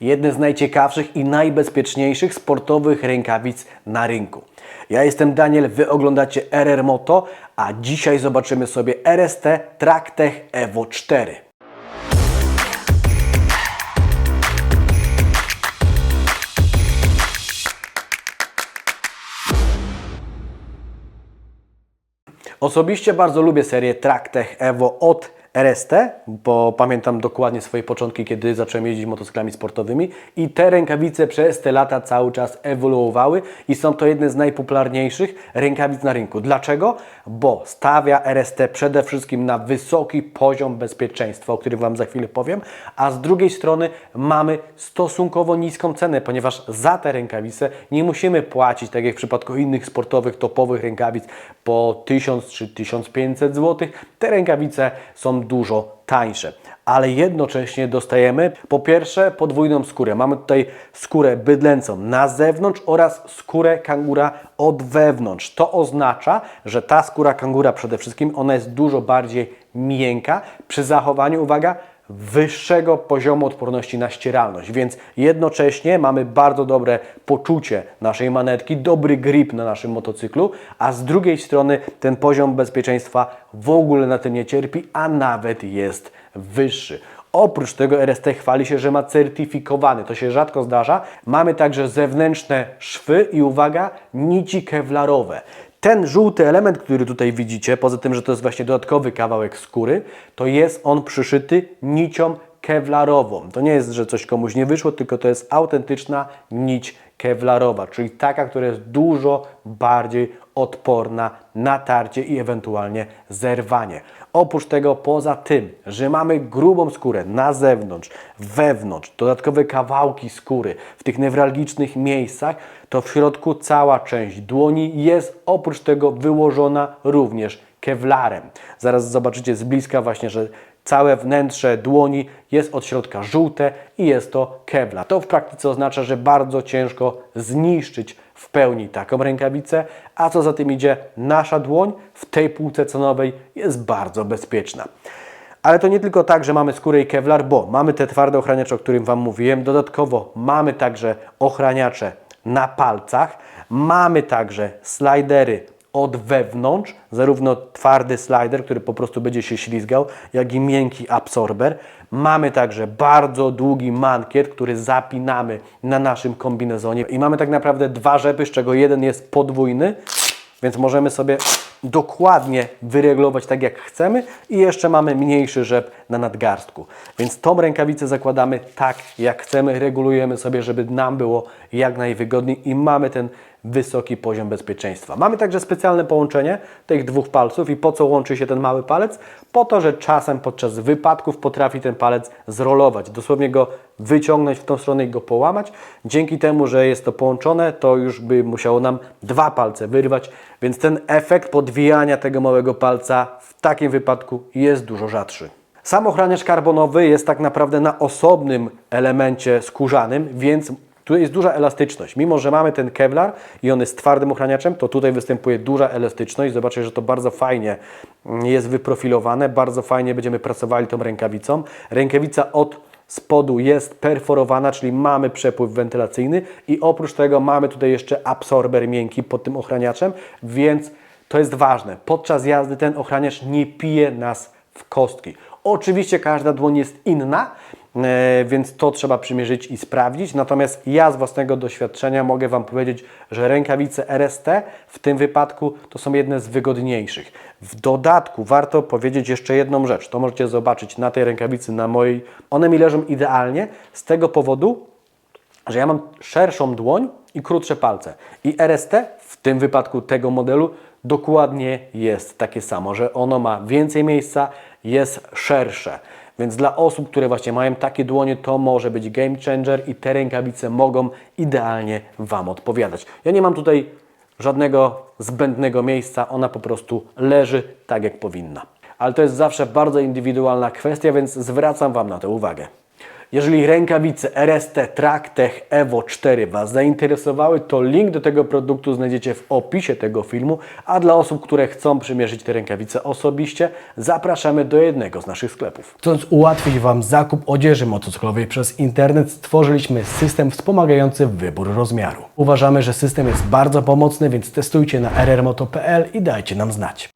jedne z najciekawszych i najbezpieczniejszych sportowych rękawic na rynku. Ja jestem Daniel, Wy oglądacie RR Moto, a dzisiaj zobaczymy sobie RST Tractech Evo 4. Osobiście bardzo lubię serię Tractech Evo od RST, bo pamiętam dokładnie swoje początki, kiedy zacząłem jeździć motocyklami sportowymi i te rękawice przez te lata cały czas ewoluowały i są to jedne z najpopularniejszych rękawic na rynku. Dlaczego? Bo stawia RST przede wszystkim na wysoki poziom bezpieczeństwa, o którym Wam za chwilę powiem, a z drugiej strony mamy stosunkowo niską cenę, ponieważ za te rękawice nie musimy płacić, tak jak w przypadku innych sportowych, topowych rękawic, po 1000 czy 1500 zł. Te rękawice są dużo tańsze, ale jednocześnie dostajemy po pierwsze podwójną skórę. Mamy tutaj skórę bydlęcą na zewnątrz oraz skórę kangura od wewnątrz. To oznacza, że ta skóra kangura przede wszystkim ona jest dużo bardziej miękka przy zachowaniu, uwaga, wyższego poziomu odporności na ścieralność, więc jednocześnie mamy bardzo dobre poczucie naszej manetki, dobry grip na naszym motocyklu, a z drugiej strony ten poziom bezpieczeństwa w ogóle na tym nie cierpi, a nawet jest wyższy. Oprócz tego RST chwali się, że ma certyfikowany, to się rzadko zdarza. Mamy także zewnętrzne szwy i uwaga, nici kevlarowe. Ten żółty element, który tutaj widzicie, poza tym, że to jest właśnie dodatkowy kawałek skóry, to jest on przyszyty nicią kevlarową. To nie jest, że coś komuś nie wyszło, tylko to jest autentyczna nić kevlarowa, czyli taka, która jest dużo bardziej odporna na tarcie i ewentualnie zerwanie. Oprócz tego, poza tym, że mamy grubą skórę na zewnątrz, wewnątrz, dodatkowe kawałki skóry w tych newralgicznych miejscach, to w środku cała część dłoni jest oprócz tego wyłożona również kevlarem. Zaraz zobaczycie z bliska właśnie, że całe wnętrze dłoni jest od środka żółte i jest to kevlar. To w praktyce oznacza, że bardzo ciężko zniszczyć w pełni taką rękawicę, a co za tym idzie, nasza dłoń w tej półce cenowej jest bardzo bezpieczna. Ale to nie tylko tak, że mamy skórę i kevlar, bo mamy te twarde ochraniacze, o którym Wam mówiłem. Dodatkowo mamy także ochraniacze na palcach. Mamy także slidery od wewnątrz, zarówno twardy slider, który po prostu będzie się ślizgał, jak i miękki absorber. Mamy także bardzo długi mankiet, który zapinamy na naszym kombinezonie i mamy tak naprawdę dwa rzepy, z czego jeden jest podwójny, więc możemy sobie dokładnie wyreglować tak jak chcemy i jeszcze mamy mniejszy rzep na nadgarstku. Więc tą rękawicę zakładamy tak jak chcemy, regulujemy sobie, żeby nam było jak najwygodniej i mamy ten wysoki poziom bezpieczeństwa. Mamy także specjalne połączenie tych dwóch palców i po co łączy się ten mały palec? Po to, że czasem podczas wypadków potrafi ten palec zrolować, dosłownie go wyciągnąć w tą stronę i go połamać. Dzięki temu, że jest to połączone, to już by musiało nam dwa palce wyrwać, więc ten efekt podwijania tego małego palca w takim wypadku jest dużo rzadszy. Sam ochraniacz karbonowy jest tak naprawdę na osobnym elemencie skórzanym, więc tu jest duża elastyczność. Mimo, że mamy ten kevlar i on jest twardym ochraniaczem, to tutaj występuje duża elastyczność. Zobaczcie, że to bardzo fajnie jest wyprofilowane, bardzo fajnie będziemy pracowali tą rękawicą. Rękawica od spodu jest perforowana, czyli mamy przepływ wentylacyjny i oprócz tego mamy tutaj jeszcze absorber miękki pod tym ochraniaczem, więc to jest ważne. Podczas jazdy ten ochraniacz nie pije nas w kostki. Oczywiście każda dłoń jest inna, więc to trzeba przymierzyć i sprawdzić. Natomiast ja z własnego doświadczenia mogę Wam powiedzieć, że rękawice RST w tym wypadku to są jedne z wygodniejszych. W dodatku warto powiedzieć jeszcze jedną rzecz. To możecie zobaczyć na tej rękawicy, na mojej. One mi leżą idealnie z tego powodu, że ja mam szerszą dłoń i krótsze palce. I RST w tym wypadku tego modelu dokładnie jest takie samo, że ono ma więcej miejsca, jest szersze. Więc dla osób, które właśnie mają takie dłonie, to może być game changer i te rękawice mogą idealnie Wam odpowiadać. Ja nie mam tutaj żadnego zbędnego miejsca, ona po prostu leży tak jak powinna. Ale to jest zawsze bardzo indywidualna kwestia, więc zwracam Wam na to uwagę. Jeżeli rękawice RST Tractech Evo 4 Was zainteresowały, to link do tego produktu znajdziecie w opisie tego filmu, a dla osób, które chcą przymierzyć te rękawice osobiście, zapraszamy do jednego z naszych sklepów. Chcąc ułatwić Wam zakup odzieży motocyklowej przez internet, stworzyliśmy system wspomagający wybór rozmiaru. Uważamy, że system jest bardzo pomocny, więc testujcie na rrmoto.pl i dajcie nam znać.